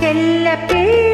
செல்ல பிள்ளை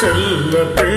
真的。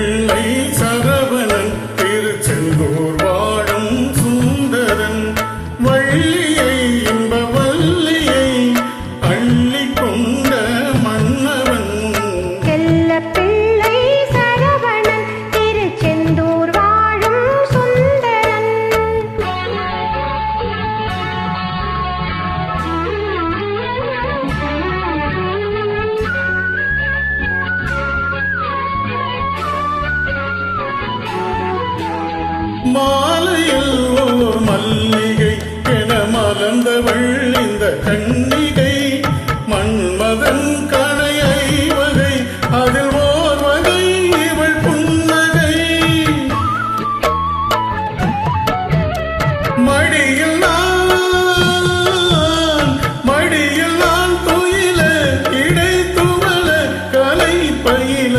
மாலையில் ஓர் மல்லிகை என மலர்ந்தவள் இந்த கண்ணிகை மன்மதன் கணையை வகை அதில் ஓர் வகை இவள் புன்னகை. மடியில் நான் மடியில் பயில